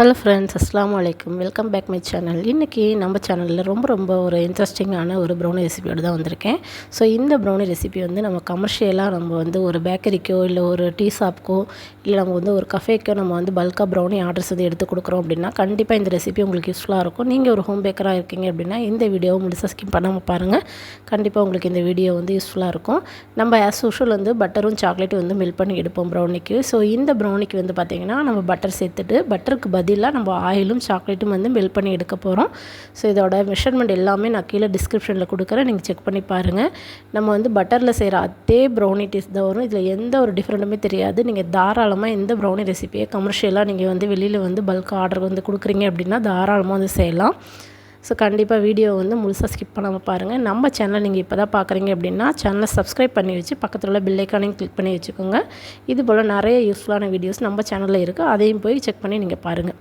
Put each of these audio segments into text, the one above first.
Hello friends அஸ்லாம் வலைக்கம் welcome back my channel இன்றைக்கி நம்ம சேனலில் ரொம்ப ரொம்ப ஒரு இன்ட்ரெஸ்டிங்கான ஒரு ப்ரௌனி ரெசிபியோடு தான் வந்திருக்கேன். ஸோ இந்த ப்ரௌனி ரெசிபி வந்து நம்ம கமர்ஷியலாக நம்ம வந்து ஒரு பேக்கரிக்கோ இல்லை ஒரு டீ ஷாப்க்கோ இல்லை நம்ம வந்து ஒரு கஃபேக்கோ நம்ம வந்து பல்காக ப்ரௌனி ஆர்டர்ஸ் வந்து எடுத்து கொடுக்குறோம் அப்படின்னா கண்டிப்பாக இந்த ரெசிபி உங்களுக்கு யூஸ்ஃபுல்லாக இருக்கும். நீங்கள் ஒரு ஹோம் பேக்கராக இருக்கீங்க அப்படின்னா இந்த வீடியோவை முடிச்சா ஸ்கிப் பண்ணாமல் பாருங்கள் கண்டிப்பாக உங்களுக்கு இந்த வீடியோ வந்து யூஸ்ஃபுல்லாக இருக்கும். நம்ம ஆஸ் யூஷுவல் வந்து பட்டரும் சாக்லேட்டும் வந்து மில்க் பண்ணி எடுப்போம் ப்ரௌனிக்கு ஸோ இந்த ப்ரௌனிக்கு வந்து பார்த்திங்கன்னா நம்ம பட்டர் சேர்த்துட்டு பட்டருக்கு பதிலாக நம்ம ஆயிலும் சாக்லேட்டும் வந்து மெல்ட் பண்ணி எடுக்க போகிறோம். ஸோ இதோட மெஷர்மெண்ட் எல்லாமே நான் கீழே டிஸ்கிரிப்ஷனில் கொடுக்குறேன். நீங்கள் செக் பண்ணி பாருங்கள் நம்ம வந்து பட்டரில் செய்கிற அதே ப்ரௌனி டேஸ்ட் தான் வரும். இதில் எந்த ஒரு டிஃப்ரெண்ட்டுமே தெரியாது. நீங்கள் தாராளமாக எந்த ப்ரௌனி ரெசிபியை கமர்ஷியலாக நீங்கள் வந்து வெளியில் வந்து பல்க் ஆர்டர் வந்து கொடுக்குறீங்க அப்படின்னா தாராளமாக வந்து செய்யலாம். ஸோ கண்டிப்பாக வீடியோ வந்து முழுசாக ஸ்கிப் பண்ணாமல் பாருங்கள் நம்ம சேனல் நீங்கள் இப்போ தான் பார்க்குறீங்க அப்படின்னா சேனலை சப்ஸ்கிரைப் பண்ணி வச்சு பக்கத்தில் உள்ள பில்லைக்கானையும் கிளிக் பண்ணி வச்சுக்கோங்க. இது போல் நிறைய யூஸ்ஃபுல்லான வீடியோஸ் நம்ம சேனலில் இருக்குது அதையும் போய் செக் பண்ணி நீங்கள் பாருங்கள்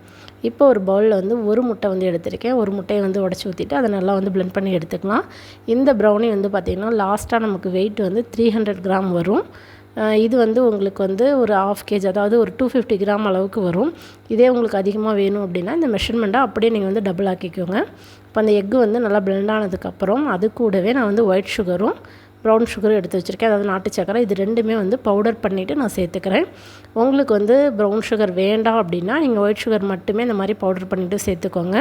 இப்போ ஒரு பவுலில் வந்து ஒரு முட்டை வந்து எடுத்திருக்கேன். ஒரு முட்டையை வந்து உடச்சி ஊற்றிட்டு அதை நல்லா வந்து பிளெண்ட் பண்ணி எடுத்துக்கலாம். இந்த ப்ரௌனி வந்து பார்த்திங்கன்னா லாஸ்ட்டாக நமக்கு வெயிட் வந்து த்ரீ ஹண்ட்ரட் கிராம் வரும். இது வந்து உங்களுக்கு வந்து ஒரு ஆஃப் கேஜ் அதாவது ஒரு டூ ஃபிஃப்டி கிராம் அளவுக்கு வரும். இதே உங்களுக்கு அதிகமாக வேணும் அப்படின்னா இந்த மெஷர்மெண்ட்டை அப்படியே நீங்கள் வந்து டபுள் ஆக்கிக்கோங்க. இப்போ அந்த எக்கு வந்து நல்லா பிளெண்ட் ஆனதுக்கப்புறம் அது கூடவே நான் வந்து ஒயிட் சுகரும் ப்ரௌன் சுகரும் எடுத்து வச்சுருக்கேன். அதாவது நாட்டு சக்கரை இது ரெண்டுமே வந்து பவுடர் பண்ணிவிட்டு நான் சேர்த்துக்கிறேன். உங்களுக்கு வந்து ப்ரௌன் சுகர் வேண்டாம் அப்படின்னா நீங்கள் ஒயிட் சுகர் மட்டுமே இந்த மாதிரி பவுடர் பண்ணிவிட்டு சேர்த்துக்கோங்க.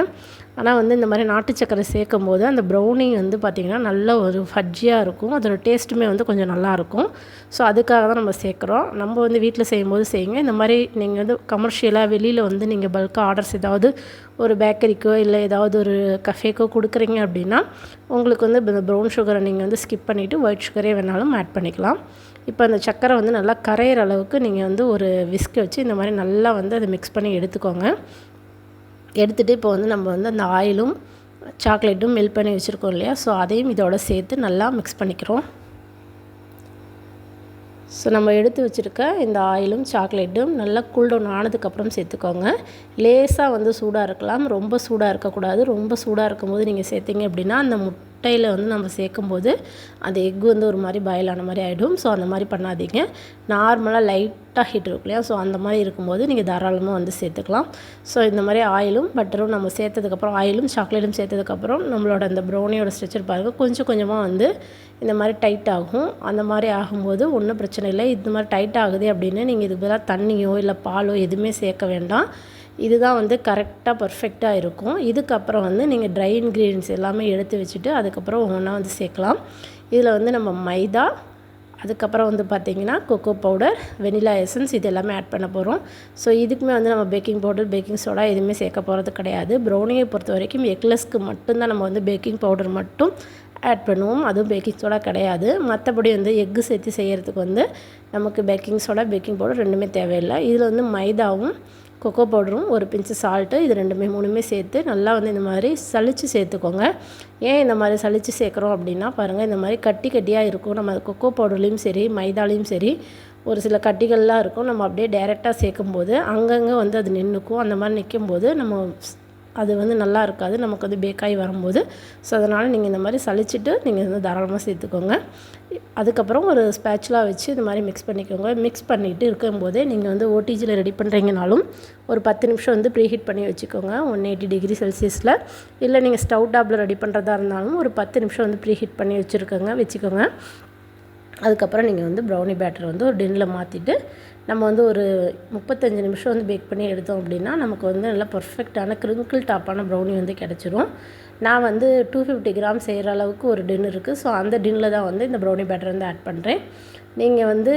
ஆனால் வந்து இந்த மாதிரி நாட்டு சக்கரை சேர்க்கும் போது அந்த ப்ரௌனி வந்து பார்த்திங்கன்னா நல்ல ஒரு ஃபஜ்ஜியாக இருக்கும். அதோட டேஸ்ட்டுமே வந்து கொஞ்சம் நல்லாயிருக்கும். ஸோ அதுக்காக தான் நம்ம சேர்க்குறோம். நம்ம வந்து வீட்டில் செய்யும்போது செய்யுங்க. இந்த மாதிரி நீங்கள் வந்து கமர்ஷியலாக வெளியில் வந்து நீங்கள் பல்காக ஆர்டர்ஸ் ஏதாவது ஒரு பேக்கரிக்கோ இல்லை ஏதாவது ஒரு கஃபேக்கோ கொடுக்குறீங்க அப்படின்னா உங்களுக்கு வந்து இந்த ப்ரௌன் சுகரை நீங்கள் வந்து ஸ்கிப் பண்ணிவிட்டு ஒயிட் சுகரே வேணாலும் ஆட் பண்ணிக்கலாம். இப்போ அந்த சக்கரை வந்து நல்லா கரையிற அளவுக்கு நீங்கள் வந்து ஒரு விஸ்க் வச்சு இந்த மாதிரி நல்லா வந்து அதை மிக்ஸ் பண்ணி எடுத்துக்கோங்க. எடுத்துகிட்டு இப்போ வந்து நம்ம வந்து அந்த ஆயிலும் சாக்லேட்டும் மெல்ட் பண்ணி வச்சுருக்கோம் இல்லையா? ஸோ அதையும் இதோட சேர்த்து நல்லா மிக்ஸ் பண்ணிக்கிறோம். ஸோ நம்ம எடுத்து வச்சுருக்க இந்த ஆயிலும் சாக்லேட்டும் நல்லா கூல்டவுன் ஆனதுக்கப்புறம் சேர்த்துக்கோங்க. லேசாக வந்து சூடாக இருக்கலாம். ரொம்ப சூடாக இருக்கக்கூடாது. ரொம்ப சூடாக இருக்கும்போது நீங்கள் சேர்த்திங்க அப்படின்னா அந்த முட்டையில் வந்து நம்ம சேர்க்கும்போது அந்த எக் வந்து ஒரு மாதிரி பாயில் ஆன மாதிரி ஆகிடும் ஸோ அந்த மாதிரி பண்ணாதீங்க. நார்மலாக லைட்டாக ஹீட் இருக்கும் இல்லையா? ஸோ அந்த மாதிரி இருக்கும்போது நீங்கள் தாராளமாக வந்து சேர்த்துக்கலாம். ஸோ இந்த மாதிரி ஆயிலும் பட்டரும் நம்ம சேர்த்ததுக்கப்புறம் ஆயிலும் சாக்லேட்டும் சேர்த்ததுக்கப்புறம் நம்மளோட அந்த ப்ரௌனியோட ஸ்ட்ரெச்சர் பாருங்கள் கொஞ்சம் கொஞ்சமாக வந்து இந்த மாதிரி டைட் ஆகும். அந்த மாதிரி ஆகும்போது ஒன்றும் பிரச்சனை இல்லை. இந்த மாதிரி டைட் ஆகுது அப்படின்னு நீங்கள் இதுக்கு பதிலாக தண்ணியோ இல்லை பாலோ எதுவுமே சேர்க்க வேண்டாம். இதுதான் வந்து கரெக்டாக பர்ஃபெக்டாக இருக்கும். இதுக்கப்புறம் வந்து நீங்கள் ட்ரை இன்க்ரீடியன்ஸ் எல்லாமே எடுத்து வச்சுட்டு அதுக்கப்புறம் ஒவ்வொன்றா வந்து சேர்க்கலாம். இதில் வந்து நம்ம மைதா அதுக்கப்புறம் வந்து பார்த்திங்கன்னா கொக்கோ பவுடர் வெனிலா எசன்ஸ் இது எல்லாமே ஆட் பண்ண போகிறோம் ஸோ இதுக்குமே வந்து நம்ம பேக்கிங் பவுடர் பேக்கிங் சோடா எதுவுமே சேர்க்க போகிறது கிடையாது. ப்ரௌனியை பொறுத்த வரைக்கும் எக்லஸ்க்கு மட்டும்தான் நம்ம வந்து பேக்கிங் பவுடர் மட்டும் ஆட் பண்ணுவோம். அதுவும் பேக்கிங் சோடா கிடையாது. மற்றபடி வந்து எக்கு சேர்த்து செய்கிறதுக்கு வந்து நமக்கு பேக்கிங் சோடா பேக்கிங் பவுடர் ரெண்டுமே தேவையில்லை. இதில் வந்து மைதாவும் கொக்கோ பவுடரும் ஒரு பிஞ்சு சால்ட்டு இது ரெண்டுமே மூணுமே சேர்த்து நல்லா வந்து இந்த மாதிரி சளிச்சு சேர்த்துக்கோங்க. ஏன் இந்த மாதிரி சளிச்சு சேர்க்குறோம் அப்படின்னா பாருங்கள் இந்த மாதிரி கட்டி கட்டியாக இருக்கும். நம்ம கொக்கோ பவுடர்லேயும் சரி மைதாலையும் சரி ஒரு சில கட்டிகள்லாம் இருக்கும். நம்ம அப்படியே டைரெக்டாக சேர்க்கும்போது அங்கங்கே வந்து அது நின்றுக்கும் அந்த மாதிரி நிற்கும்போது நம்ம அது வந்து நல்லா இருக்காது. நமக்கு வந்து பேக்காகி வரும்போது. ஸோ அதனால் நீங்கள் இந்த மாதிரி சளிச்சிட்டு நீங்கள் வந்து தாராளமாக சேர்த்துக்கோங்க. அதுக்கப்புறம் ஒரு ஸ்பேச்சுலாக வச்சு இந்த மாதிரி மிக்ஸ் பண்ணிக்கோங்க. மிக்ஸ் பண்ணிவிட்டு இருக்கும்போதே நீங்கள் வந்து ஓடிஜியில் ரெடி பண்ணுறீங்கனாலும் ஒரு பத்து நிமிஷம் வந்து ப்ரீஹீட் பண்ணி வச்சுக்கோங்க. ஒன் எயிட்டி டிகிரி செல்சியஸில். இல்லை நீங்கள் ஸ்டவ் டாப்பில் ரெடி பண்ணுறதா இருந்தாலும் ஒரு பத்து நிமிஷம் வந்து ப்ரீஹீட் பண்ணி வச்சுருக்கோங்க வச்சுக்கோங்க. அதுக்கப்புறம் நீங்கள் வந்து ப்ரௌனி பேட்டர் வந்து ஒரு டின்னில் மாற்றிட்டு நம்ம வந்து ஒரு முப்பத்தஞ்சு நிமிஷம் வந்து பேக் பண்ணி எடுத்தோம் அப்படின்னா நமக்கு வந்து நல்லா பர்ஃபெக்டான க்ரிங்கிள் டாப்பான ப்ரௌனி வந்து கிடச்சிரும். நான் வந்து டூ ஃபிஃப்டி கிராம் செய்கிற அளவுக்கு ஒரு டின் இருக்குது ஸோ அந்த டின்னில் தான் வந்து இந்த ப்ரௌனி பேட்டர் வந்து ஆட் பண்ணுறேன் நீங்கள் வந்து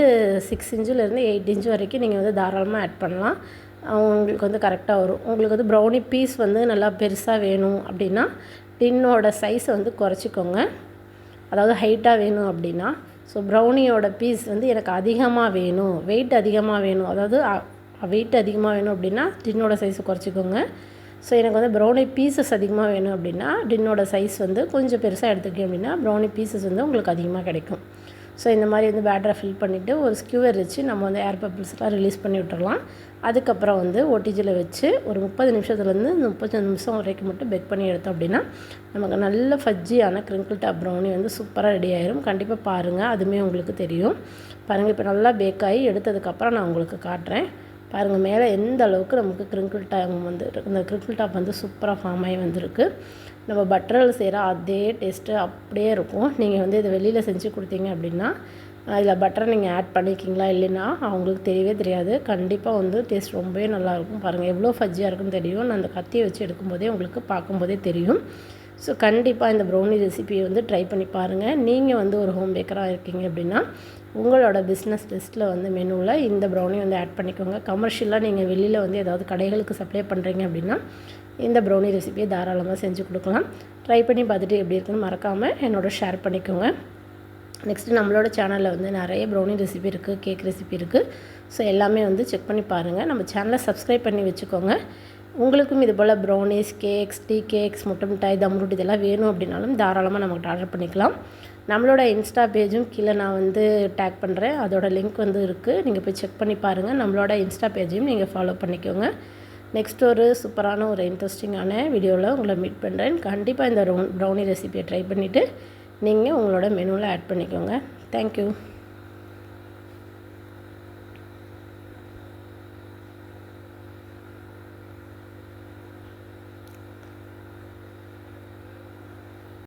சிக்ஸ் இன்ச்சுலேருந்து எயிட் இன்ச்சு வரைக்கும் நீங்கள் வந்து தாராளமாக ஆட் பண்ணலாம். உங்களுக்கு வந்து கரெக்டாக வரும். உங்களுக்கு வந்து ப்ரௌனி பீஸ் வந்து நல்லா பெருசாக வேணும் அப்படின்னா டின்னோட சைஸை வந்து குறைச்சிக்கோங்க. அதாவது ஹைட்டாக வேணும் அப்படின்னா ஸோ ப்ரௌனியோட பீஸ் வந்து எனக்கு அதிகமாக வேணும். வெயிட் அதிகமாக வேணும். அதாவது வெயிட் அதிகமாக வேணும் அப்படின்னா டின்னோட சைஸை குறைச்சிக்கோங்க. ஸோ எனக்கு வந்து ப்ரௌனி பீசஸ் அதிகமாக வேணும் அப்படின்னா டின்னோட சைஸ் வந்து கொஞ்சம் பெருசாக எடுத்துக்கிட்டேன் அப்படின்னா ப்ரௌனி பீசஸ் வந்து உங்களுக்கு அதிகமாக கிடைக்கும். ஸோ இந்த மாதிரி வந்து பேட்டரை ஃபில் பண்ணிவிட்டு ஒரு ஸ்கியூவர் வச்சு நம்ம வந்து ஏர் பப்பிள்ஸ்லாம் ரிலீஸ் பண்ணி விட்டுறலாம். அதுக்கப்புறம் வந்து ஓடிஜியில் வச்சு ஒரு முப்பது நிமிஷத்துலேருந்து முப்பத்தஞ்சு நிமிஷம் வரைக்கும் மட்டும் பேக் பண்ணி எடுத்தோம் அப்படின்னா நமக்கு நல்ல ஃபஜ்ஜியான க்ரிங்கிள் டாப் ப்ரௌனி வந்து சூப்பராக ரெடி ஆயிரும். கண்டிப்பாக பாருங்கள் அதுவுமே உங்களுக்கு தெரியும். பாருங்கள் இப்போ நல்லா பேக் ஆகி எடுத்ததுக்கப்புறம் நான் உங்களுக்கு காட்டுறேன். பாருங்கள் மேலே எந்த அளவுக்கு நமக்கு கிரிங்கிள் டாப் வந்து இந்த கிரிங்கிள் டாப் வந்து சூப்பராக ஃபார்ம் ஆகி வந்திருக்கு. நம்ம பட்டரில் செய்கிற அதே டேஸ்ட்டு அப்படியே இருக்கும். நீங்கள் வந்து இதை வெளியில் செஞ்சு கொடுத்தீங்க அப்படின்னா அதில் பட்டரை நீங்கள் ஆட் பண்ணிக்கிங்களா இல்லைன்னா அவங்களுக்கு தெரியவே தெரியாது. கண்டிப்பாக வந்து டேஸ்ட் ரொம்பவே நல்லாயிருக்கும் பாருங்கள் எவ்வளோ ஃபஜ்ஜியாக இருக்குன்னு தெரியும். நான் அந்த கத்தியை வச்சு எடுக்கும்போதே உங்களுக்கு பார்க்கும்போதே தெரியும். ஸோ கண்டிப்பாக இந்த ப்ரௌனி ரெசிபியை வந்து ட்ரை பண்ணி பாருங்கள் நீங்கள் வந்து ஒரு ஹோம் பேக்கராக இருக்கீங்க அப்படின்னா உங்களோட பிஸ்னஸ் லிஸ்ட்டில் வந்து மெனுவில் இந்த ப்ரௌனி வந்து ஆட் பண்ணிக்கோங்க. கமர்ஷியலாக நீங்கள் வெளியில் வந்து ஏதாவது கடைகளுக்கு சப்ளை பண்ணுறீங்க அப்படின்னா இந்த ப்ரௌனி ரெசிபியை தாராளமாக செஞ்சு கொடுக்கலாம். ட்ரை பண்ணி பார்த்துட்டு எப்படி இருக்குன்னு மறக்காமல் என்னோட ஷேர் பண்ணிக்கோங்க. நெக்ஸ்ட்டு நம்மளோட சேனலில் வந்து நிறைய ப்ரௌனி ரெசிபி இருக்குது கேக் ரெசிபி இருக்குது ஸோ எல்லாமே வந்து செக் பண்ணி பாருங்கள் நம்ம சேனலை சப்ஸ்கிரைப் பண்ணி வச்சுக்கோங்க. உங்களுக்கும் இது போல் ப்ரௌனிஸ் கேக்ஸ் டீ கேக்ஸ் முட்டை மிட்டாய் தம் ரொட்டி இதெல்லாம் வேணும் அப்படின்னாலும் தாராளமாக நமக்கு ஆர்டர் பண்ணிக்கலாம். நம்மளோட இன்ஸ்டா பேஜும் கீழே நான் வந்து டேக் பண்ணுறேன் அதோட லிங்க் வந்து இருக்குது நீங்கள் போய் செக் பண்ணி பாருங்கள் நம்மளோட இன்ஸ்டா பேஜையும் நீங்கள் ஃபாலோ பண்ணிக்கோங்க. நெக்ஸ்ட் ஒரு சூப்பரான ஒரு இன்ட்ரெஸ்டிங்கான வீடியோவில் உங்களை மீட் பண்ணுறேன் கண்டிப்பாக இந்த ப்ரௌனி ரெசிபியை ட்ரை பண்ணிவிட்டு நீங்கள் உங்களோட மெனுவில் ஆட் பண்ணிக்கோங்க. தேங்க்யூ